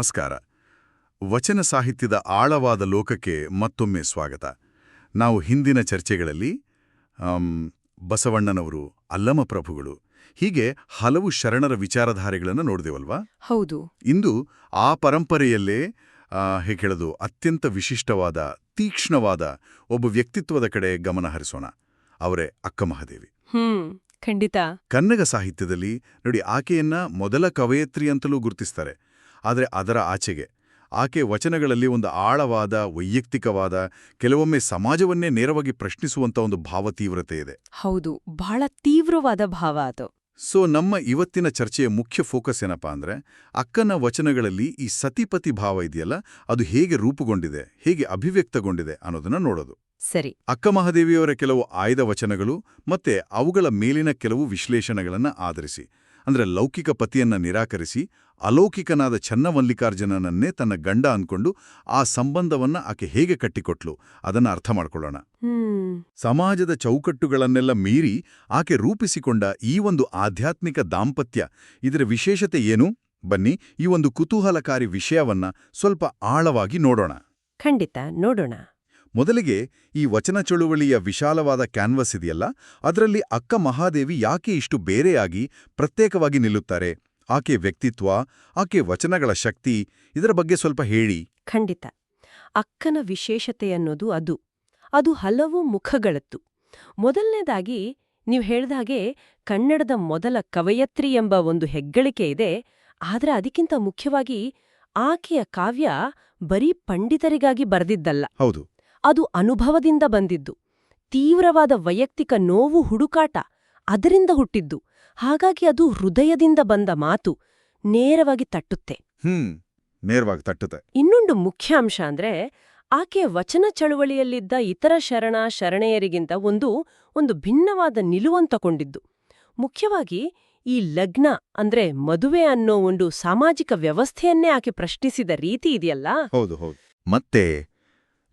ನಮಸ್ಕಾರ. ವಚನ ಸಾಹಿತ್ಯದ ಆಳವಾದ ಲೋಕಕ್ಕೆ ಮತ್ತೊಮ್ಮೆ ಸ್ವಾಗತ. ನಾವು ಹಿಂದಿನ ಚರ್ಚೆಗಳಲ್ಲಿ ಬಸವಣ್ಣನವರು ಅಲ್ಲಮ ಪ್ರಭುಗಳು ಹೀಗೆ ಹಲವು ಶರಣರ ವಿಚಾರಧಾರೆಗಳನ್ನು ನೋಡಿದೆವಲ್ವಾ? ಹೌದು. ಇಂದು ಆ ಪರಂಪರೆಯಲ್ಲೇ ಹೇಳೋದು ಅತ್ಯಂತ ವಿಶಿಷ್ಟವಾದ ತೀಕ್ಷ್ಣವಾದ ಒಬ್ಬ ವ್ಯಕ್ತಿತ್ವದ ಕಡೆ ಗಮನ ಹರಿಸೋಣ. ಅವರೇ ಅಕ್ಕ ಮಹಾದೇವಿ. ಹ್ಮ್ ಖಂಡಿತ. ಕನ್ನಡ ಸಾಹಿತ್ಯದಲ್ಲಿ ನೋಡಿ ಆಕೆಯನ್ನ ಮೊದಲ ಕವಯತ್ರಿ ಅಂತಲೂ ಗುರುತಿಸ್ತಾರೆ. ಆದರೆ ಅದರ ಆಚೆಗೆ. ಆಕೆ ವಚನಗಳಲ್ಲಿ ಒಂದು ಆಳವಾದ ವೈಯಕ್ತಿಕವಾದ ಕೆಲವೊಮ್ಮೆ ಸಮಾಜವನ್ನೇ ನೇರವಾಗಿ ಪ್ರಶ್ನಿಸುವಂತ ಒಂದು ಭಾವತೀವ್ರತೆ ಇದೆ. ಹೌದು ಬಹಳ ತೀವ್ರವಾದ ಭಾವ ಅದು. ಸೊ ನಮ್ಮ ಇವತ್ತಿನ ಚರ್ಚೆಯ ಮುಖ್ಯ ಫೋಕಸ್ ಏನಪ್ಪಾ ಅಂದ್ರೆ ಅಕ್ಕನ ವಚನಗಳಲ್ಲಿ ಈ ಸತಿಪತಿ ಭಾವ ಇದೆಯಲ್ಲ ಅದು ಹೇಗೆ ರೂಪುಗೊಂಡಿದೆ ಹೇಗೆ ಅಭಿವ್ಯಕ್ತಗೊಂಡಿದೆ ಅನ್ನೋದನ್ನ ನೋಡೋದು. ಸರಿ. ಅಕ್ಕ ಮಹಾದೇವಿಯವರ ಕೆಲವು ಆಯ್ದ ವಚನಗಳು ಮತ್ತೆ ಅವುಗಳ ಮೇಲಿನ ಕೆಲವು ವಿಶ್ಲೇಷಣೆಗಳನ್ನು ಆಧರಿಸಿ ಅಂದ್ರೆ ಲೌಕಿಕ ಪತಿಯನ್ನ ನಿರಾಕರಿಸಿ ಅಲೌಕಿಕನಾದ ಚನ್ನಮಲ್ಲಿಕಾರ್ಜುನನನ್ನೇ ತನ್ನ ಗಂಡ ಅನ್ಕೊಂಡು ಆ ಸಂಬಂಧವನ್ನ ಆಕೆ ಹೇಗೆ ಕಟ್ಟಿಕೊಟ್ಲು? ಅದನ್ನ ಅರ್ಥ ಮಾಡ್ಕೊಳ್ಳೋಣ. ಸಮಾಜದ ಚೌಕಟ್ಟುಗಳನ್ನೆಲ್ಲ ಮೀರಿ ಆಕೆ ರೂಪಿಸಿಕೊಂಡ ಈ ಒಂದು ಆಧ್ಯಾತ್ಮಿಕ ದಾಂಪತ್ಯ ಇದರ ವಿಶೇಷತೆ ಏನು? ಬನ್ನಿ ಈ ಒಂದು ಕುತೂಹಲಕಾರಿ ವಿಷಯವನ್ನ ಸ್ವಲ್ಪ ಆಳವಾಗಿ ನೋಡೋಣ. ಖಂಡಿತ ನೋಡೋಣ. ಮೊದಲಿಗೆ ಈ ವಚನ ಚಳುವಳಿಯ ವಿಶಾಲವಾದ ಕ್ಯಾನ್ವಸ್ ಇದೆಯಲ್ಲ ಅದರಲ್ಲಿ ಅಕ್ಕ ಮಹಾದೇವಿ ಯಾಕೆ ಇಷ್ಟು ಬೇರೆಯಾಗಿ ಪ್ರತ್ಯೇಕವಾಗಿ ನಿಲ್ಲುತ್ತಾರೆ? ಆಕೆ ವ್ಯಕ್ತಿತ್ವ ಆಕೆ ವಚನಗಳ ಶಕ್ತಿ ಇದರ ಬಗ್ಗೆ ಸ್ವಲ್ಪ ಹೇಳಿ. ಖಂಡಿತ. ಅಕ್ಕನ ವಿಶೇಷತೆ ಅನ್ನೋದು ಅದು. ಅದು ಹಲವು ಮುಖಗಳತ್ತು ಮೊದಲನೇದಾಗಿ ನೀವು ಹೇಳ್ದಾಗೆ ಕನ್ನಡದ ಮೊದಲ ಕವಯತ್ರಿ ಎಂಬ ಒಂದು ಹೆಗ್ಗಳಿಕೆ ಇದೆ. ಆದರೆ ಅದಕ್ಕಿಂತ ಮುಖ್ಯವಾಗಿ ಆಕೆಯ ಕಾವ್ಯ ಬರೀ ಪಂಡಿತರಿಗಾಗಿ ಬರೆದಿದ್ದಲ್ಲ. ಹೌದು. ಅದು ಅನುಭವದಿಂದ ಬಂದಿದ್ದು. ತೀವ್ರವಾದ ವೈಯಕ್ತಿಕ ನೋವು ಹುಡುಕಾಟ ಅದರಿಂದ ಹುಟ್ಟಿದ್ದು. ಹಾಗಾಗಿ ಅದು ಹೃದಯದಿಂದ ಬಂದ ಮಾತು ನೇರವಾಗಿ ತಟ್ಟುತ್ತೆ. ಹ್ಮ್ ನೇರವಾಗಿ ತಟ್ಟುತ್ತೆ. ಇನ್ನೊಂದು ಮುಖ್ಯ ಅಂಶ ಅಂದ್ರೆ ಆಕೆ ವಚನ ಚಳುವಳಿಯಲ್ಲಿದ್ದ ಇತರ ಶರಣ ಶರಣೆಯರಿಗಿಂತ ಒಂದು ಒಂದು ಭಿನ್ನವಾದ ನಿಲುವನ್ನು ತಗೊಂಡಿದ್ದು. ಮುಖ್ಯವಾಗಿ ಈ ಲಗ್ನ ಅಂದ್ರೆ ಮದುವೆ ಅನ್ನೋ ಒಂದು ಸಾಮಾಜಿಕ ವ್ಯವಸ್ಥೆಯನ್ನೇ ಆಕೆ ಪ್ರಶ್ನಿಸಿದ ರೀತಿ ಇದೆಯಲ್ಲ? ಹೌದು ಹೌದು. ಮತ್ತೆ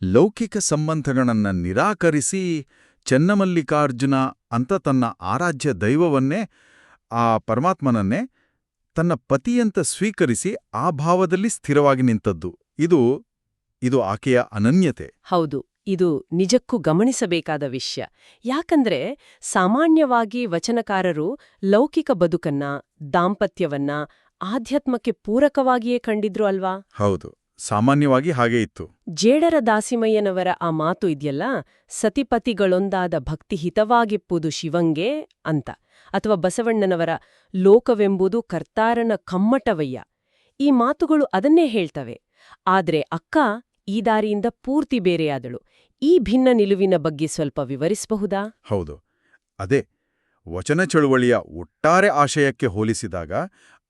ಲೌಕಿಕ ಸಂಬಂಧಗಳನ್ನ ನಿರಾಕರಿಸಿ ಚೆನ್ನಮಲ್ಲಿಕಾರ್ಜುನ ಅಂತ ತನ್ನ ಆರಾಧ್ಯ ದೈವವನ್ನೇ ಆ ಪರಮಾತ್ಮನನ್ನೇ ತನ್ನ ಪತಿಯಂತ ಸ್ವೀಕರಿಸಿ ಆ ಭಾವದಲ್ಲಿ ಸ್ಥಿರವಾಗಿ ನಿಂತದ್ದು. ಇದು ಇದು ಆಕೆಯ ಅನನ್ಯತೆ. ಹೌದು ಇದು ನಿಜಕ್ಕೂ ಗಮನಿಸಬೇಕಾದ ವಿಷಯ. ಯಾಕಂದ್ರೆ ಸಾಮಾನ್ಯವಾಗಿ ವಚನಕಾರರು ಲೌಕಿಕ ಬದುಕನ್ನ ದಾಂಪತ್ಯವನ್ನ ಆಧ್ಯಾತ್ಮಕ್ಕೆ ಪೂರಕವಾಗಿಯೇ ಕಂಡಿದ್ರು ಅಲ್ವಾ? ಹೌದು ಸಾಮಾನ್ಯವಾಗಿ ಹಾಗೆ ಇತ್ತು. ಜೇಡರ ದಾಸಿಮಯ್ಯನವರ ಆ ಮಾತು ಇದೆಯಲ್ಲ ಸತಿಪತಿಗಳೊಂದಾದ ಭಕ್ತಿ ಹಿತವಾಗಿಪ್ಪುದು ಶಿವಂಗೆ ಅಂತ. ಅಥವಾ ಬಸವಣ್ಣನವರ ಲೋಕವೆಂಬುದು ಕರ್ತಾರನ ಕಮ್ಮಟವಯ್ಯ. ಈ ಮಾತುಗಳು ಅದನ್ನೇ ಹೇಳ್ತವೆ. ಆದರೆ ಅಕ್ಕ ಈ ದಾರಿಯಿಂದ ಪೂರ್ತಿ ಬೇರೆಯಾದಳು. ಈ ಭಿನ್ನ ನಿಲುವಿನ ಬಗ್ಗೆ ಸ್ವಲ್ಪ ವಿವರಿಸಬಹುದಾ? ಹೌದು. ಅದೇ, ವಚನ ಚಳುವಳಿಯ ಒಟ್ಟಾರೆ ಆಶಯಕ್ಕೆ ಹೋಲಿಸಿದಾಗ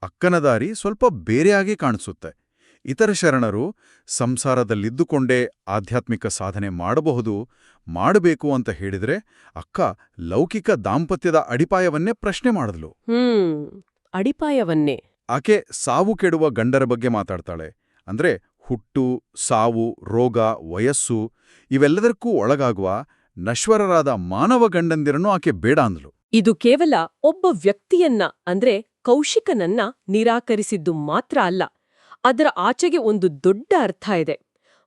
ಅಕ್ಕನ ದಾರಿ ಸ್ವಲ್ಪ ಬೇರೆಯಾಗಿ ಕಾಣಿಸುತ್ತೆ. ಇತರ ಶರಣರು ಸಂಸಾರದಲ್ಲಿದ್ದುಕೊಂಡೇ ಆಧ್ಯಾತ್ಮಿಕ ಸಾಧನೆ ಮಾಡಬಹುದು ಮಾಡಬೇಕು ಅಂತ ಹೇಳಿದ್ರೆ ಅಕ್ಕ ಲೌಕಿಕ ದಾಂಪತ್ಯದ ಅಡಿಪಾಯವನ್ನೇ ಪ್ರಶ್ನೆ ಮಾಡಿದ್ಲು. ಅಡಿಪಾಯವನ್ನೇ. ಆಕೆ ಸಾವು ಕೆಡುವ ಗಂಡರ ಬಗ್ಗೆ ಮಾತಾಡ್ತಾಳೆ. ಅಂದ್ರೆ ಹುಟ್ಟು ಸಾವು ರೋಗ ವಯಸ್ಸು ಇವೆಲ್ಲದಕ್ಕೂ ಒಳಗಾಗುವ ನಶ್ವರರಾದ ಮಾನವ ಗಂಡಂದಿರನ್ನು ಆಕೆ ಬೇಡ ಅಂದ್ಲು. ಇದು ಕೇವಲ ಒಬ್ಬ ವ್ಯಕ್ತಿಯನ್ನ ಅಂದ್ರೆ ಕೌಶಿಕನನ್ನ ನಿರಾಕರಿಸಿದ್ದು ಮಾತ್ರ ಅಲ್ಲ ಅದರ ಆಚೆಗೆ ಒಂದು ದೊಡ್ಡ ಅರ್ಥ ಇದೆ.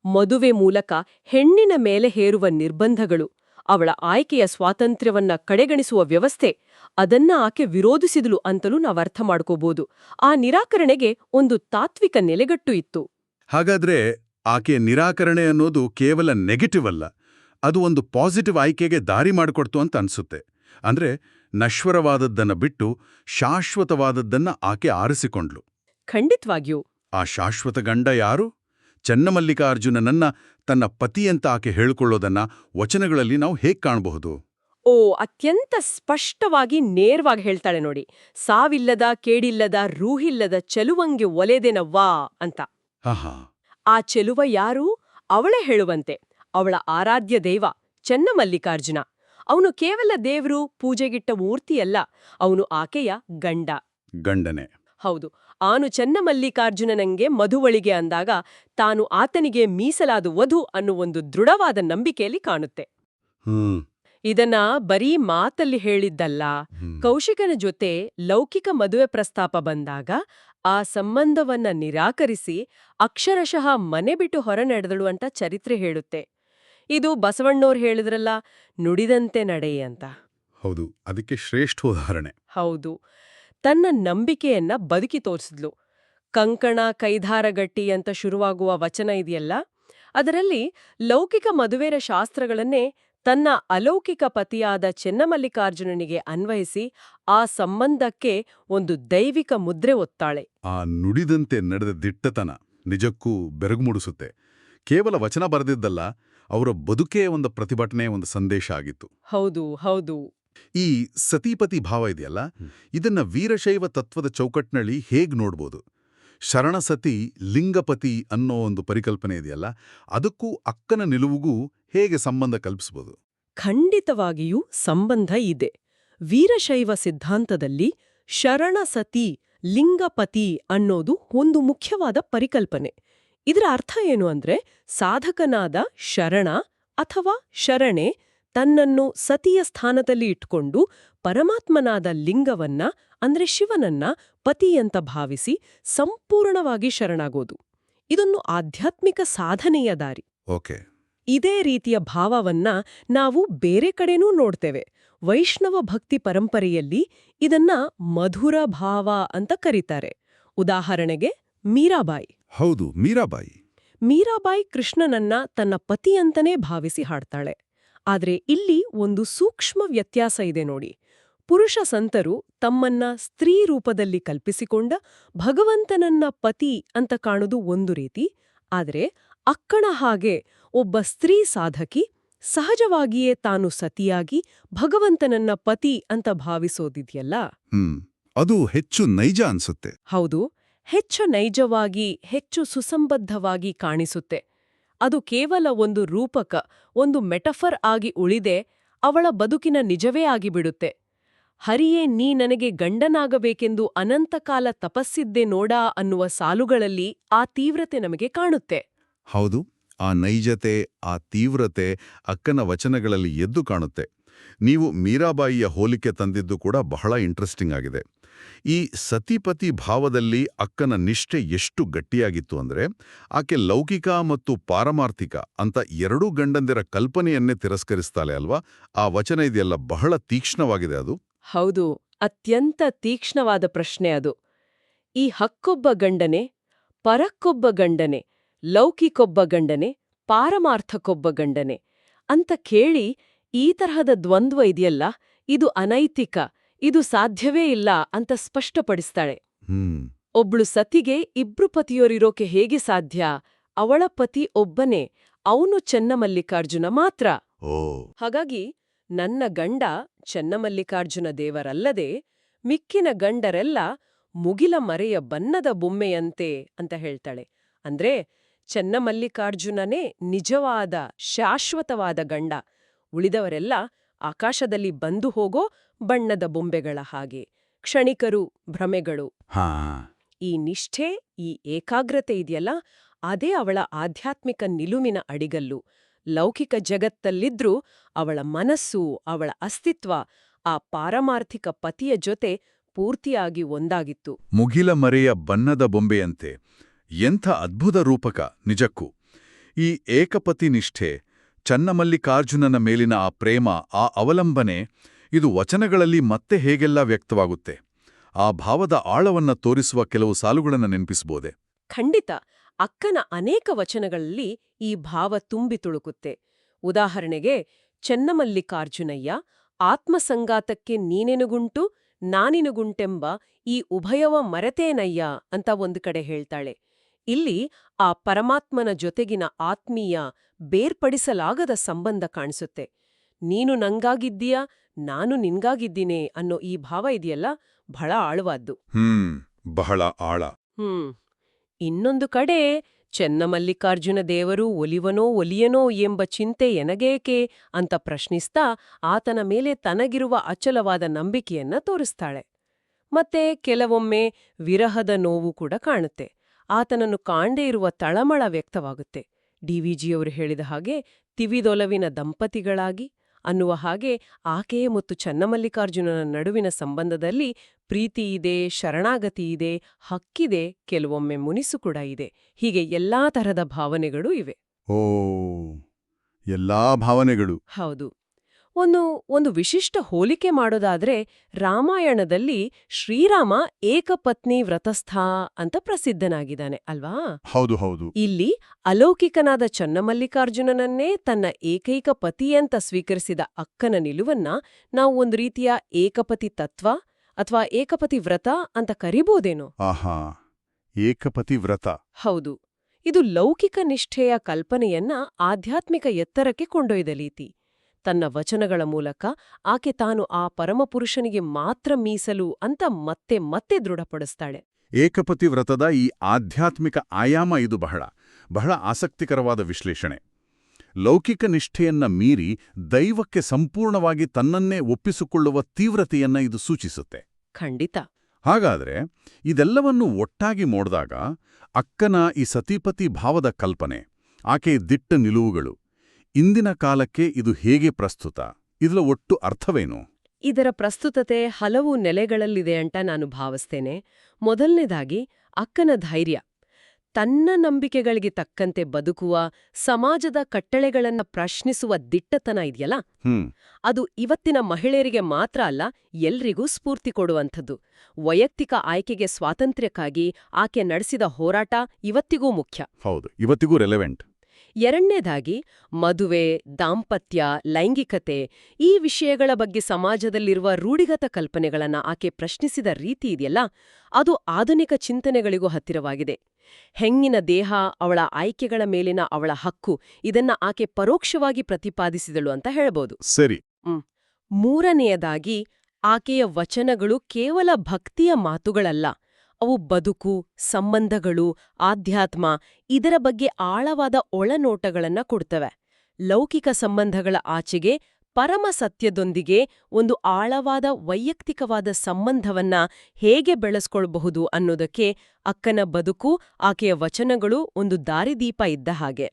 ಮದುವೆ ಮೂಲಕ ಹೆಣ್ಣಿನ ಮೇಲೆ ಹೇರುವ ನಿರ್ಬಂಧಗಳು ಅವಳ ಆಯ್ಕೆಯ ಸ್ವಾತಂತ್ರ್ಯವನ್ನ ಕಡೆಗಣಿಸುವ ವ್ಯವಸ್ಥೆ ಅದನ್ನ ಆಕೆ ವಿರೋಧಿಸಿದಳು ಅಂತಲೂ ನಾವರ್ಥ ಮಾಡ್ಕೋಬಹುದು ಆ ನಿರಾಕರಣೆಗೆ ಒಂದು ತಾತ್ವಿಕ ನೆಲೆಗಟ್ಟು ಇತ್ತು. ಹಾಗಾದ್ರೆ ಆಕೆಯ ನಿರಾಕರಣೆ ಅನ್ನೋದು ಕೇವಲ ನೆಗೆಟಿವ್ ಅಲ್ಲ ಅದು ಒಂದು ಪಾಸಿಟಿವ್ ಆಯ್ಕೆಗೆ ದಾರಿ ಮಾಡಿಕೊಡ್ತು ಅಂತ ಅನ್ಸುತ್ತೆ. ಅಂದ್ರೆ ನಶ್ವರವಾದದ್ದನ್ನ ಬಿಟ್ಟು ಶಾಶ್ವತವಾದದ್ದನ್ನ ಆಕೆ ಆರಿಸಿಕೊಂಡ್ಲು ಖಂಡಿತ್ವಾಗಿಯೂ. ಆ ಶಾಶ್ವತ ಗಂಡ ಯಾರು? ಚನ್ನಮಲ್ಲಿಕಾರ್ಜುನನನ್ನ ತನ್ನ ಪತಿಯಂತ ಆಕೆ ಹೇಳಿಕೊಳ್ಳೋದನ್ನ ವಚನಗಳಲ್ಲಿ ನಾವು ಹೇಗ್ ಕಾಣಬಹುದು? ಓ ಅತ್ಯಂತ ಸ್ಪಷ್ಟವಾಗಿ ನೇರವಾಗಿ ಹೇಳ್ತಾಳೆ ನೋಡಿ. ಸಾವಿಲ್ಲದ ಕೇಡಿಲ್ಲದ ರೂಹಿಲ್ಲದ ಚೆಲುವಂಗೆ ಒಲೆದೆನವ್ವಾ ಅಂತ. ಆ ಚೆಲುವ ಯಾರು? ಅವಳೇ ಹೇಳುವಂತೆ. ಅವಳ ಆರಾಧ್ಯ ದೈವ ಚೆನ್ನಮಲ್ಲಿಕಾರ್ಜುನ. ಅವನು ಕೇವಲ ದೇವ್ರು ಪೂಜೆಗಿಟ್ಟ ಮೂರ್ತಿಯಲ್ಲ ಅವನು ಆಕೆಯ ಗಂಡ. ಗಂಡನೆ. ಹೌದು. ಆನು ಚನ್ನಮಲ್ಲಿಕಾರ್ಜುನನಂಗೆ ಮಧುವಳಿಗೆ ಅಂದಾಗ ತಾನು ಆತನಿಗೆ ಮೀಸಲಾದ ವಧು ಅನ್ನುವೊಂದು ದೃಢವಾದ ನಂಬಿಕೆಯಲ್ಲಿ ಕಾಣುತ್ತೆ. ಹ್ಮ್. ಇದನ್ನ ಬರೀ ಮಾತಲ್ಲಿ ಹೇಳಿದ್ದಲ್ಲ. ಕೌಶಿಕನ ಜೊತೆ ಲೌಕಿಕ ಮದುವೆ ಪ್ರಸ್ತಾಪ ಬಂದಾಗ ಆ ಸಂಬಂಧವನ್ನ ನಿರಾಕರಿಸಿ ಅಕ್ಷರಶಃ ಮನೆ ಬಿಟ್ಟು ಹೊರ ನಡೆದಳು ಅಂತ ಚರಿತ್ರೆ ಹೇಳುತ್ತೆ. ಇದು ಬಸವಣ್ಣವ್ರು ಹೇಳಿದ್ರಲ್ಲ ನುಡಿದಂತೆ ನಡೆಯಂತ ಅಂತ. ಹೌದು ಅದಕ್ಕೆ ಶ್ರೇಷ್ಠ ಉದಾಹರಣೆ. ಹೌದು. ತನ್ನ ನಂಬಿಕೆಯನ್ನ ಬದುಕಿ ತೋರಿಸಿದ್ಲು. ಕಂಕಣ ಕೈಧಾರಗಟ್ಟಿ ಅಂತ ಶುರುವಾಗುವ ವಚನ ಇದೆಯಲ್ಲ ಅದರಲ್ಲಿ ಲೌಕಿಕ ಮದುವೆರ ಶಾಸ್ತ್ರಗಳನ್ನೇ ತನ್ನ ಅಲೌಕಿಕ ಪತಿಯಾದ ಚೆನ್ನಮಲ್ಲಿಕಾರ್ಜುನನಿಗೆ ಅನ್ವಯಿಸಿ ಆ ಸಂಬಂಧಕ್ಕೆ ಒಂದು ದೈವಿಕ ಮುದ್ರೆ ಒತ್ತಾಳೆ. ಆ ನುಡಿದಂತೆ ನಡೆದ ದಿಟ್ಟತನ ನಿಜಕ್ಕೂ ಬೆರಗು ಮೂಡಿಸುತ್ತೆ. ಕೇವಲ ವಚನ ಬರೆದಿದ್ದಲ್ಲ ಅವರ ಬದುಕೇ ಒಂದು ಪ್ರತಿಭಟನೆ ಒಂದು ಸಂದೇಶ ಆಗಿತ್ತು. ಹೌದು ಹೌದು. ಈ ಸತೀಪತಿ ಭಾವ ಇದೆಯಲ್ಲ? ಇದನ್ನ ವೀರಶೈವ ತತ್ವದ ಚೌಕಟ್ನಲ್ಲಿ ಹೇಗ್ ನೋಡ್ಬೋದು? ಶರಣಸತಿ ಲಿಂಗಪತಿ ಅನ್ನೋ ಒಂದು ಪರಿಕಲ್ಪನೆ ಇದೆಯಲ್ಲ ಅದಕ್ಕೂ ಅಕ್ಕನ ನಿಲುವಿಗೂ ಹೇಗೆ ಸಂಬಂಧ ಕಲ್ಪಿಸಬಹುದು ಖಂಡಿತವಾಗಿಯೂ ಸಂಬಂಧ ಇದೆ. ವೀರಶೈವ ಸಿದ್ಧಾಂತದಲ್ಲಿ ಶರಣಸತಿ ಲಿಂಗಪತಿ ಅನ್ನೋದು ಒಂದು ಮುಖ್ಯವಾದ ಪರಿಕಲ್ಪನೆ. ಇದರ ಅರ್ಥ ಏನು ಅಂದ್ರೆ ಸಾಧಕನಾದ ಶರಣ ಅಥವಾ ಶರಣೆ ತನ್ನನ್ನು ಸತಿಯ ಸ್ಥಾನದಲ್ಲಿ ಇಟ್ಕೊಂಡು ಪರಮಾತ್ಮನಾದ ಲಿಂಗವನ್ನ ಅಂದ್ರೆ ಶಿವನನ್ನ ಪತಿಯಂತ ಭಾವಿಸಿ ಸಂಪೂರ್ಣವಾಗಿ ಶರಣಾಗೋದು. ಇದೊಂದು ಆಧ್ಯಾತ್ಮಿಕ ಸಾಧನೆಯ ದಾರಿ. ಓಕೆ. ಇದೇ ರೀತಿಯ ಭಾವವನ್ನ ನಾವು ಬೇರೆ ಕಡೆನೂ ನೋಡ್ತೇವೆ. ವೈಷ್ಣವ ಭಕ್ತಿ ಪರಂಪರೆಯಲ್ಲಿ ಇದನ್ನ ಮಧುರ ಭಾವ ಅಂತ ಕರೀತಾರೆ. ಉದಾಹರಣೆಗೆ ಮೀರಾಬಾಯಿ. ಹೌದು ಮೀರಾಬಾಯಿ. ಮೀರಾಬಾಯಿ ಕೃಷ್ಣನನ್ನ ತನ್ನ ಪತಿಯಂತನೇ ಭಾವಿಸಿ ಹಾಡ್ತಾಳೆ. ಆದ್ರೆ ಇಲ್ಲಿ ಒಂದು ಸೂಕ್ಷ್ಮ ವ್ಯತ್ಯಾಸ ಇದೆ ನೋಡಿ. ಪುರುಷ ಸಂತರು ತಮ್ಮನ್ನ ಸ್ತ್ರೀ ರೂಪದಲ್ಲಿ ಕಲ್ಪಿಸಿಕೊಂಡ ಭಗವಂತನನ್ನ ಪತಿ ಅಂತ ಕಾಣುದು ಒಂದು ರೀತಿ ಆದರೆ ಅಕ್ಕಣ ಹಾಗೆ ಒಬ್ಬ ಸ್ತ್ರೀ ಸಾಧಕಿ ಸಹಜವಾಗಿಯೇ ತಾನು ಸತಿಯಾಗಿ ಭಗವಂತನನ್ನ ಪತಿ ಅಂತ ಭಾವಿಸೋದಿದೆಯಲ್ಲ? ಅದು ಹೆಚ್ಚು ನೈಜ ಅನ್ಸುತ್ತೆ. ಹೌದು ಹೆಚ್ಚು ನೈಜವಾಗಿ ಹೆಚ್ಚು ಸುಸಂಬದ್ಧವಾಗಿ ಕಾಣಿಸುತ್ತೆ. ಅದು ಕೇವಲ ಒಂದು ರೂಪಕ, ಒಂದು ಮೆಟಫರ್ ಆಗಿ ಉಳಿದೆ, ಅವಳ ಬದುಕಿನ ನಿಜವೇ ಆಗಿಬಿಡುತ್ತೆ. ಹರಿಯೇ, ನೀ ನನಗೆ ಗಂಡನಾಗಬೇಕೆಂದು ಅನಂತಕಾಲ ತಪಸ್ಸಿದ್ದೆ ನೋಡಾ ಅನ್ನುವ ಸಾಲುಗಳಲ್ಲಿ ಆ ತೀವ್ರತೆ ನಮಗೆ ಕಾಣುತ್ತೆ. ಹೌದು, ಆ ನೈಜತೆ, ಆ ತೀವ್ರತೆ ಅಕ್ಕನ ವಚನಗಳಲ್ಲಿ ಎದ್ದು ಕಾಣುತ್ತೆ. ನೀವು ಮೀರಾಬಾಯಿಯ ಹೋಲಿಕೆ ತಂದಿದ್ದು ಕೂಡ ಬಹಳ ಇಂಟ್ರೆಸ್ಟಿಂಗ್ ಆಗಿದೆ. ಈ ಸತಿಪತಿ ಭಾವದಲ್ಲಿ ಅಕ್ಕನ ನಿಷ್ಠೆ ಎಷ್ಟು ಗಟ್ಟಿಯಾಗಿತ್ತು ಅಂದ್ರೆ, ಆಕೆ ಲೌಕಿಕ ಮತ್ತು ಪಾರಮಾರ್ಥಿಕ ಅಂತ ಎರಡೂ ಗಂಡಂದಿರ ಕಲ್ಪನೆಯನ್ನೇ ತಿರಸ್ಕರಿಸ್ತಾಳೆ ಅಲ್ವಾ? ಆ ವಚನ ಇದೆಯಲ್ಲ, ಬಹಳ ತೀಕ್ಷ್ಣವಾಗಿದೆ ಅದು. ಹೌದು, ಅತ್ಯಂತ ತೀಕ್ಷ್ಣವಾದ ಪ್ರಶ್ನೆ ಅದು. ಈ ಹಕ್ಕೊಬ್ಬ ಗಂಡನೆ, ಪರಕ್ಕೊಬ್ಬ ಗಂಡನೆ, ಲೌಕಿಕೊಬ್ಬ ಗಂಡನೆ, ಪಾರಮಾರ್ಥಕ್ಕೊಬ್ಬ ಗಂಡನೆ ಅಂತ ಕೇಳಿ ಈ ತರಹದ ದ್ವಂದ್ವ ಇದೆಯಲ್ಲ, ಇದು ಅನೈತಿಕ. ಇದು ಸಾಧ್ಯವೇ ಇಲ್ಲ ಅಂತ ಸ್ಪಷ್ಟಪಡಿಸ್ತಾಳೆ. ಒಬ್ಳು ಸತಿಗೆ ಇಬ್ರು ಪತಿಯೋರಿರೋಕೆ ಹೇಗೆ ಸಾಧ್ಯ? ಅವಳ ಪತಿ ಒಬ್ಬನೇ ಅವನು ಚೆನ್ನಮಲ್ಲಿಕಾರ್ಜುನ ಮಾತ್ರ. ಹಾಗಾಗಿ ನನ್ನ ಗಂಡ ಚೆನ್ನಮಲ್ಲಿಕಾರ್ಜುನ ದೇವರಲ್ಲದೆ ಮಿಕ್ಕಿನ ಗಂಡರೆಲ್ಲ ಮುಗಿಲ ಮರೆಯ ಬನ್ನದ ಬೊಮ್ಮೆಯಂತೆ ಅಂತ ಹೇಳ್ತಾಳೆ. ಅಂದ್ರೆ ಚೆನ್ನಮಲ್ಲಿಕಾರ್ಜುನನೇ ನಿಜವಾದ ಶಾಶ್ವತವಾದ ಗಂಡ. ಉಳಿದವರೆಲ್ಲ ಆಕಾಶದಲ್ಲಿ ಬಂದು ಹೋಗೋ ಬಣ್ಣದ ಬೊಂಬೆಗಳ ಹಾಗೆ ಕ್ಷಣಿಕರು ಭ್ರಮೆಗಳು. ಹಾ. ಈ ನಿಷ್ಠೆ ಈ ಏಕಾಗ್ರತೆ ಇದೆಯಲ್ಲ ಅದೇ ಅವಳ ಆಧ್ಯಾತ್ಮಿಕ ನಿಲುವಿನ ಅಡಿಗಲ್ಲು. ಲೌಕಿಕ ಜಗತ್ತಲ್ಲಿದ್ರೂ ಅವಳ ಮನಸ್ಸು ಅವಳ ಅಸ್ತಿತ್ವ ಆ ಪಾರಮಾರ್ಥಿಕ ಪತಿಯ ಜೊತೆ ಪೂರ್ತಿಯಾಗಿ ಒಂದಾಗಿತ್ತು. ಮುಗಿಲ ಮರೆಯ ಬಣ್ಣದ ಬೊಂಬೆಯಂತೆ ಎಂಥ ಅದ್ಭುತ ರೂಪಕ ನಿಜಕ್ಕೂ. ಈ ಏಕಪತಿ ನಿಷ್ಠೆ ಚನ್ನಮಲ್ಲಿಕಾರ್ಜುನನ ಮೇಲಿನ ಆ ಪ್ರೇಮ, ಆ ಅವಲಂಬನೆ, ಇದು ವಚನಗಳಲ್ಲಿ ಮತ್ತೆ ಹೇಗೆಲ್ಲ ವ್ಯಕ್ತವಾಗುತ್ತೆ? ಆ ಭಾವದ ಆಳವನ್ನ ತೋರಿಸುವ ಕೆಲವು ಸಾಲುಗಳನ್ನು ನೆನಪಿಸಬೋದೆ? ಖಂಡಿತ. ಅಕ್ಕನ ಅನೇಕ ವಚನಗಳಲ್ಲಿ ಈ ಭಾವ ತುಂಬಿ ತುಳುಕುತ್ತೆ. ಉದಾಹರಣೆಗೆ, ಚನ್ನಮಲ್ಲಿಕಾರ್ಜುನಯ್ಯ, ಆತ್ಮಸಂಗಾತಕ್ಕೆ ನೀನೆನುಗುಂಟು, ನಾನಿನುಗುಂಟೆಂಬ ಈ ಉಭಯವ ಮರೆತೇನಯ್ಯ ಅಂತ ಒಂದು ಕಡೆ ಹೇಳ್ತಾಳೆ. ಇಲ್ಲಿ ಆ ಪರಮಾತ್ಮನ ಜೊತೆಗಿನ ಆತ್ಮೀಯ ಬೇರ್ಪಡಿಸಲಾಗದ ಸಂಬಂಧ ಕಾಣಿಸುತ್ತೆ. ನೀನು ನಂಗಾಗಿದ್ದೀಯ? ನಾನು ನಿನ್ಗಾಗಿದ್ದೀನಿ ಅನ್ನೋ ಈ ಭಾವ ಇದೆಯಲ್ಲ? ಬಹಳ ಆಳವಾದ್ದು. ಹ್ಮ್ ಬಹಳ ಆಳ. ಹ್ಮ್ ಇನ್ನೊಂದು ಕಡೆ ಚೆನ್ನಮಲ್ಲಿಕಾರ್ಜುನ ದೇವರು ಒಲಿವನೋ ಒಲಿಯನೋ ಎಂಬ ಚಿಂತೆ ಎನಗೇಕೆ ಅಂತ ಪ್ರಶ್ನಿಸ್ತಾ ಆತನ ಮೇಲೆ ತನಗಿರುವ ಅಚಲವಾದ ನಂಬಿಕೆಯನ್ನ ತೋರಿಸ್ತಾಳೆ. ಮತ್ತೆ ಕೆಲವೊಮ್ಮೆ ವಿರಹದ ನೋವು ಕೂಡ ಕಾಣುತ್ತೆ. ಆತನನ್ನು ಕಾಣದೇ ಇರುವ ತಳಮಳ ವ್ಯಕ್ತವಾಗುತ್ತೆ. ಡಿವಿಜಿಯವರು ಹೇಳಿದ ಹಾಗೆ ತಿವಿದೊಲವಿನ ದಂಪತಿಗಳಾಗಿ ಅನ್ನುವ ಹಾಗೆ ಆಕೆ ಮತ್ತು ಚನ್ನಮಲ್ಲಿಕಾರ್ಜುನನ ನಡುವಿನ ಸಂಬಂಧದಲ್ಲಿ ಪ್ರೀತಿ ಇದೆ ಶರಣಾಗತಿ ಇದೆ ಹಕ್ಕಿದೆ ಕೆಲವೊಮ್ಮೆ ಮುನಿಸು ಕೂಡ ಇದೆ. ಹೀಗೆ ಎಲ್ಲಾ ತರಹದ ಭಾವನೆಗಳು ಇವೆ. ಓ ಎಲ್ಲಾ ಭಾವನೆಗಳು. ಹೌದು. ಒಂದು ಒಂದು ವಿಶಿಷ್ಟ ಹೋಲಿಕೆ ಮಾಡೋದಾದ್ರೆ ರಾಮಾಯಣದಲ್ಲಿ ಶ್ರೀರಾಮ ಏಕಪತ್ನಿ ವ್ರತಸ್ಥ ಅಂತ ಪ್ರಸಿದ್ಧನಾಗಿದ್ದಾನೆ ಅಲ್ವಾ? ಹೌದು ಹೌದು. ಇಲ್ಲಿ ಅಲೌಕಿಕನಾದ ಚನ್ನಮಲ್ಲಿಕಾರ್ಜುನನನ್ನೇ ತನ್ನ ಏಕೈಕ ಪತಿಯಂತ ಸ್ವೀಕರಿಸಿದ ಅಕ್ಕನ ನಿಲುವನ್ನ ನಾವು ಒಂದು ರೀತಿಯ ಏಕಪತಿ ತತ್ವ ಅಥವಾ ಏಕಪತಿ ವ್ರತ ಅಂತ ಕರಿಬೋದೇನೋ? ಆಹಾ ಏಕಪತಿ ವ್ರತ. ಹೌದು. ಇದು ಲೌಕಿಕ ನಿಷ್ಠೆಯ ಕಲ್ಪನೆಯನ್ನ ಆಧ್ಯಾತ್ಮಿಕ ಎತ್ತರಕ್ಕೆ ಕೊಂಡೊಯ್ದ ರೀತಿ. ತನ್ನ ವಚನಗಳ ಮೂಲಕ ಆಕೆ ತಾನು ಆ ಪರಮಪುರುಷನಿಗೆ ಮಾತ್ರ ಮೀಸಲು ಅಂತ ಮತ್ತೆ ಮತ್ತೆ ದೃಢಪಡಿಸ್ತಾಳೆ. ಏಕಪತಿ ವ್ರತದ ಈ ಆಧ್ಯಾತ್ಮಿಕ ಆಯಾಮ ಇದು ಬಹಳ ಬಹಳ ಆಸಕ್ತಿಕರವಾದ ವಿಶ್ಲೇಷಣೆ. ಲೌಕಿಕ ನಿಷ್ಠೆಯನ್ನ ಮೀರಿ ದೈವಕ್ಕೆ ಸಂಪೂರ್ಣವಾಗಿ ತನ್ನನ್ನೇ ಒಪ್ಪಿಸಿಕೊಳ್ಳುವ ತೀವ್ರತೆಯನ್ನ ಇದು ಸೂಚಿಸುತ್ತೆ. ಖಂಡಿತ. ಹಾಗಾದ್ರೆ ಇದೆಲ್ಲವನ್ನು ಒಟ್ಟಾಗಿ ಮೋಡ್ದಾಗ ಅಕ್ಕನ ಈ ಸತಿಪತಿ ಭಾವದ ಕಲ್ಪನೆ ಆಕೆಯ ದಿಟ್ಟ ನಿಲುವುಗಳು ಇಂದಿನ ಕಾಲಕ್ಕೆ ಇದು ಹೇಗೆ ಪ್ರಸ್ತುತ? ಇದರ ಒಟ್ಟು ಅರ್ಥವೇನು? ಇದರ ಪ್ರಸ್ತುತತೆ ಹಲವು ನೆಲೆಗಳಲ್ಲಿದೆ ಅಂತ ನಾನು ಭಾವಿಸ್ತೇನೆ. ಮೊದಲನೇದಾಗಿ ಅಕ್ಕನ ಧೈರ್ಯ. ತನ್ನ ನಂಬಿಕೆಗಳಿಗೆ ತಕ್ಕಂತೆ ಬದುಕುವ ಸಮಾಜದ ಕಟ್ಟಳೆಗಳನ್ನ ಪ್ರಶ್ನಿಸುವ ದಿಟ್ಟತನ ಇದೆಯಲ್ಲ? ಹ್ಮ್. ಅದು ಇವತ್ತಿನ ಮಹಿಳೆಯರಿಗೆ ಮಾತ್ರ ಅಲ್ಲ ಎಲ್ರಿಗೂ ಸ್ಫೂರ್ತಿ ಕೊಡುವಂಥದ್ದು. ವೈಯಕ್ತಿಕ ಆಯ್ಕೆಗೆ ಸ್ವಾತಂತ್ರ್ಯಕ್ಕಾಗಿ ಆಕೆ ನಡೆಸಿದ ಹೋರಾಟ ಇವತ್ತಿಗೂ ಮುಖ್ಯ. ಹೌದು ಇವತ್ತಿಗೂ ರೆಲೆವೆಂಟ್ ಎರಡನೇದಾಗಿ ಮದುವೆ ದಾಂಪತ್ಯ ಲೈಂಗಿಕತೆ ಈ ವಿಷಯಗಳ ಬಗ್ಗೆ ಸಮಾಜದಲ್ಲಿರುವ ರೂಢಿಗತ ಕಲ್ಪನೆಗಳನ್ನ ಆಕೆ ಪ್ರಶ್ನಿಸಿದ ರೀತಿ ಇದೆಯಲ್ಲ ಅದು ಆಧುನಿಕ ಚಿಂತನೆಗಳಿಗೂ ಹತ್ತಿರವಾಗಿದೆ. ಹೆಂಗಿನ ದೇಹ ಅವಳ ಆಯ್ಕೆಗಳ ಮೇಲಿನ ಅವಳ ಹಕ್ಕು ಇದನ್ನ ಆಕೆ ಪರೋಕ್ಷವಾಗಿ ಪ್ರತಿಪಾದಿಸಿದಳು ಅಂತ ಹೇಳಬಹುದು ಸರಿ. ಮೂರನೆಯದಾಗಿ ಆಕೆಯ ವಚನಗಳು ಕೇವಲ ಭಕ್ತಿಯ ಮಾತುಗಳಲ್ಲ ಅವು ಬದುಕು ಸಂಬಂಧಗಳು ಆಧ್ಯಾತ್ಮ ಇದರ ಬಗ್ಗೆ ಆಳವಾದ ಒಳನೋಟಗಳನ್ನ ಕೊಡ್ತವೆ. ಲೌಕಿಕ ಸಂಬಂಧಗಳ ಆಚೆಗೆ ಪರಮ ಸತ್ಯದೊಂದಿಗೆ ಒಂದು ಆಳವಾದ ವೈಯಕ್ತಿಕವಾದ ಸಂಬಂಧವನ್ನ ಹೇಗೆ ಬೆಳೆಸ್ಕೊಳ್ಬಹುದು ಅನ್ನೋದಕ್ಕೆ ಅಕ್ಕನ ಬದುಕು ಆಕೆಯ ವಚನಗಳು ಒಂದು ದಾರಿದೀಪ ಇದ್ದ ಹಾಗೆ.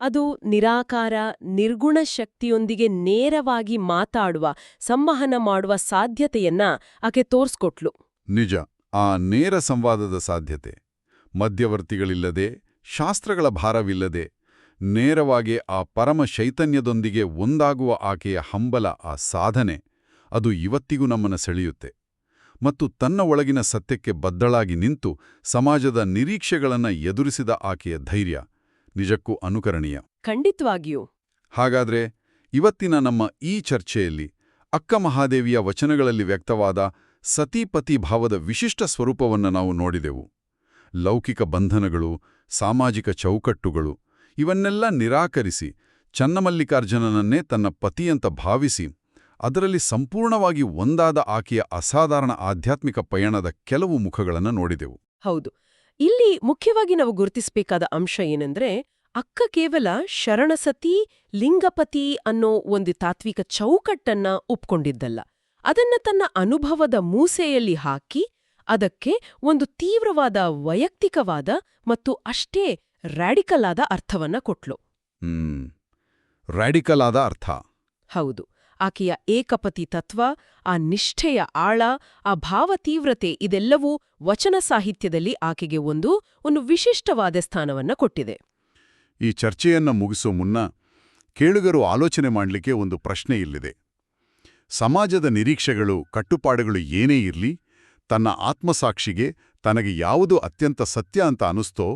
ಅದು ನಿರಾಕಾರ ನಿರ್ಗುಣ ಶಕ್ತಿಯೊಂದಿಗೆ ನೇರವಾಗಿ ಮಾತಾಡುವ ಸಂವಹನ ಮಾಡುವ ಸಾಧ್ಯತೆಯನ್ನ ಆಕೆ ತೋರ್ಸ್ಕೊಟ್ಲು. ನಿಜ ಆ ನೇರ ಸಂವಾದದ ಸಾಧ್ಯತೆ. ಮಧ್ಯವರ್ತಿಗಳಿಲ್ಲದೆ ಶಾಸ್ತ್ರಗಳ ಭಾರವಿಲ್ಲದೆ ನೇರವಾಗಿ ಆ ಪರಮ ಶೈತನ್ಯದೊಂದಿಗೆ ಒಂದಾಗುವ ಆಕೆಯ ಹಂಬಲ ಆ ಸಾಧನೆ ಅದು ಇವತ್ತಿಗೂ ನಮ್ಮನ್ನು ಸೆಳೆಯುತ್ತೆ. ಮತ್ತು ತನ್ನ ಒಳಗಿನ ಸತ್ಯಕ್ಕೆ ಬದ್ದಳಾಗಿ ನಿಂತು ಸಮಾಜದ ನಿರೀಕ್ಷೆಗಳನ್ನು ಎದುರಿಸಿದ ಆಕೆಯ ಧೈರ್ಯ ನಿಜಕ್ಕೂ ಅನುಕರಣೀಯ. ಖಂಡಿತವಾಗಿಯೂ. ಹಾಗಾದ್ರೆ ಇವತ್ತಿನ ನಮ್ಮ ಈ ಚರ್ಚೆಯಲ್ಲಿ ಅಕ್ಕ ಮಹಾದೇವಿಯ ವಚನಗಳಲ್ಲಿ ವ್ಯಕ್ತವಾದ ಸತೀಪತಿ ಭಾವದ ವಿಶಿಷ್ಟ ಸ್ವರೂಪವನ್ನು ನಾವು ನೋಡಿದೆವು. ಲೌಕಿಕ ಬಂಧನಗಳು, ಸಾಮಾಜಿಕ ಚೌಕಟ್ಟುಗಳು, ಇವನ್ನೆಲ್ಲ ನಿರಾಕರಿಸಿ ಚನ್ನಮಲ್ಲಿಕಾರ್ಜುನನನ್ನೇ ತನ್ನ ಪತಿಯಂತ ಭಾವಿಸಿ ಅದರಲ್ಲಿ ಸಂಪೂರ್ಣವಾಗಿ ಒಂದಾದ ಆಕೆಯ ಅಸಾಧಾರಣ ಆಧ್ಯಾತ್ಮಿಕ ಪಯಣದ ಕೆಲವು ಮುಖಗಳನ್ನು ನೋಡಿದೆವು. ಹೌದು. ಇಲ್ಲಿ ಮುಖ್ಯವಾಗಿ ನಾವು ಗುರುತಿಸಬೇಕಾದ ಅಂಶ ಏನಂದ್ರೆ ಅಕ್ಕ ಕೇವಲ ಶರಣಸತಿ, ಲಿಂಗಪತಿ ಅನ್ನೋ ಒಂದು ತಾತ್ವಿಕ ಚೌಕಟ್ಟನ್ನ ಒಪ್ಕೊಂಡಿದ್ದಲ್ಲ. ಅದನ್ನ ತನ್ನ ಅನುಭವದ ಮೂಸೆಯಲ್ಲಿ ಹಾಕಿ ಅದಕ್ಕೆ ಒಂದು ತೀವ್ರವಾದ ವೈಯಕ್ತಿಕವಾದ ಮತ್ತು ಅಷ್ಟೇ ರ್ಯಾಡಿಕಲ್ ಆದ ಅರ್ಥವನ್ನ ಕೊಟ್ಲು. ರ್ಯಾಡಿಕಲ್ ಆದ ಅರ್ಥ. ಹೌದು. ಆಕೆಯ ಏಕಪತಿ ತತ್ವ ಆ ನಿಷ್ಠೆಯ ಆಳ ಆ ಭಾವತೀವ್ರತೆ ಇದೆಲ್ಲವೂ ವಚನ ಸಾಹಿತ್ಯದಲ್ಲಿ ಆಕೆಗೆ ಒಂದು ಒಂದು ವಿಶಿಷ್ಟವಾದ ಸ್ಥಾನವನ್ನ ಕೊಟ್ಟಿದೆ. ಈ ಚರ್ಚೆಯನ್ನ ಮುಗಿಸೋ ಮುನ್ನ ಕೇಳುಗರು ಆಲೋಚನೆ ಮಾಡಲಿಕ್ಕೆ ಒಂದು ಪ್ರಶ್ನೆ ಇಲ್ಲಿದೆ. ಸಮಾಜದ ನಿರೀಕ್ಷೆಗಳು ಕಟ್ಟುಪಾಡುಗಳು ಏನೇ ಇರಲಿ ತನ್ನ ಆತ್ಮಸಾಕ್ಷಿಗೆ ತನಗೆ ಯಾವುದು ಅತ್ಯಂತ ಸತ್ಯ ಅಂತ ಅನಿಸ್ತೋ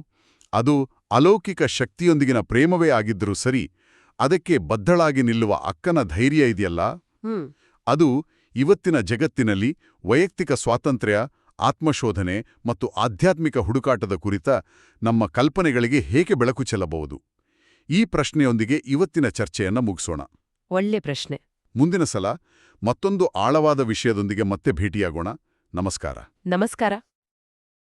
ಅದು ಅಲೌಕಿಕ ಶಕ್ತಿಯೊಂದಿಗಿನ ಪ್ರೇಮವೇ ಆಗಿದ್ದರೂ ಸರಿ ಅದಕ್ಕೆ ಬದ್ಧಳಾಗಿ ನಿಲ್ಲುವ ಅಕ್ಕನ ಧೈರ್ಯ ಇದೆಯಲ್ಲ? ಅದು ಇವತ್ತಿನ ಜಗತ್ತಿನಲ್ಲಿ ವೈಯಕ್ತಿಕ ಸ್ವಾತಂತ್ರ್ಯ ಆತ್ಮಶೋಧನೆ ಮತ್ತು ಆಧ್ಯಾತ್ಮಿಕ ಹುಡುಕಾಟದ ಕುರಿತ ನಮ್ಮ ಕಲ್ಪನೆಗಳಿಗೆ ಹೇಗೆ ಬೆಳಕು ಚೆಲ್ಲಬಹುದು? ಈ ಪ್ರಶ್ನೆಯೊಂದಿಗೆ ಇವತ್ತಿನ ಚರ್ಚೆಯನ್ನು ಮುಗಿಸೋಣ. ಒಳ್ಳೆ ಪ್ರಶ್ನೆ. ಮುಂದಿನ ಸಲ ಮತ್ತೊಂದು ಆಳವಾದ ವಿಷಯದೊಂದಿಗೆ ಮತ್ತೆ ಭೇಟಿಯಾಗೋಣ. ನಮಸ್ಕಾರ. ನಮಸ್ಕಾರ.